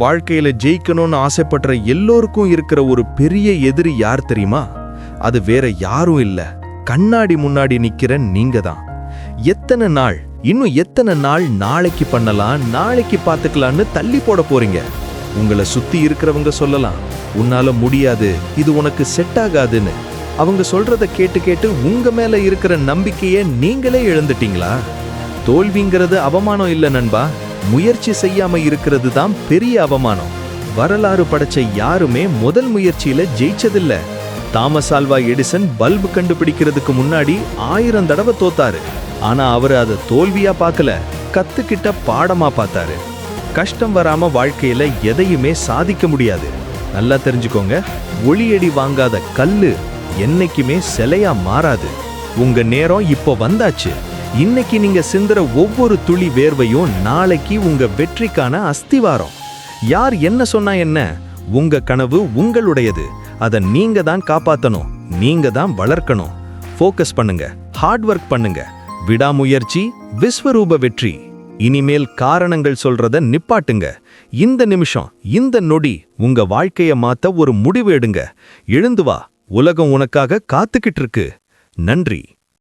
வாழ்க்கையில ஜெயிக்கணும்னு ஆசைப்படுற எல்லோருக்கும் இருக்கிற ஒரு பெரிய எதிரி யார் தெரியுமா? அது வேற யாரும் இல்ல. கண்ணாடி முன்னாடி நிக்கிற நீங்க தான். எத்தனை நாள் இன்னும் எத்தனை நாள் நாளைக்கு பண்ணலாம் நாளைக்கு பார்த்துக்கலான்னு தள்ளி போட போறீங்க. உங்களை சுத்தி இருக்கிறவங்க சொல்லலாம் உன்னால முடியாது இது உனக்கு செட் ஆகாதுன்னு. அவங்க சொல்றத கேட்டு கேட்டு உங்க மேல இருக்கிற நம்பிக்கையை நீங்களே இழந்துட்டீங்களா? தோல்விங்கிறது அவமானம் இல்லை நண்பா. முயற்சி செய்யாம இருக்கிறது தான் பெரிய அவமானம். வரலாறு படைச்ச யாருமே முதல் முயற்சியில ஜெயிச்சதில்ல. தாமஸ் ஆல்வா எடிசன் பல்பு கண்டுபிடிக்கிறதுக்கு முன்னாடி ஆயிரம் தடவை தோத்தாரு. ஆனா அவர் அதை தோல்வியா பார்க்கல கத்துக்கிட்ட பாடமா பார்த்தாரு. கஷ்டம் வராம வாழ்க்கையில எதையுமே சாதிக்க முடியாது. நல்லா தெரிஞ்சுக்கோங்க ஒளியடி வாங்காத கல்லு என்னைக்குமே சிலையா மாறாது. உங்க நேரம் இப்போ வந்தாச்சு. இன்னைக்கு நீங்க சிந்துற ஒவ்வொரு துளி வேர்வையும் நாளைக்கு உங்க வெற்றிக்கான அஸ்திவாரம். யார் என்ன சொன்னா என்ன? உங்க கனவு உங்களுடையது. அதை நீங்க தான் காப்பாத்தணும். நீங்க தான் வளர்க்கணும். ஃபோக்கஸ் பண்ணுங்க. ஹார்ட் ஒர்க் பண்ணுங்க. விடாமுயற்சி விஸ்வரூப வெற்றி. இனிமேல் காரணங்கள் சொல்றத நிப்பாட்டுங்க. இந்த நிமிஷம் இந்த நொடி உங்க வாழ்க்கைய மாத்த ஒரு முடிவு எடுங்க. எழுந்து வா. உலகம் உனக்காக காத்துக்கிட்டு இருக்கு. நன்றி.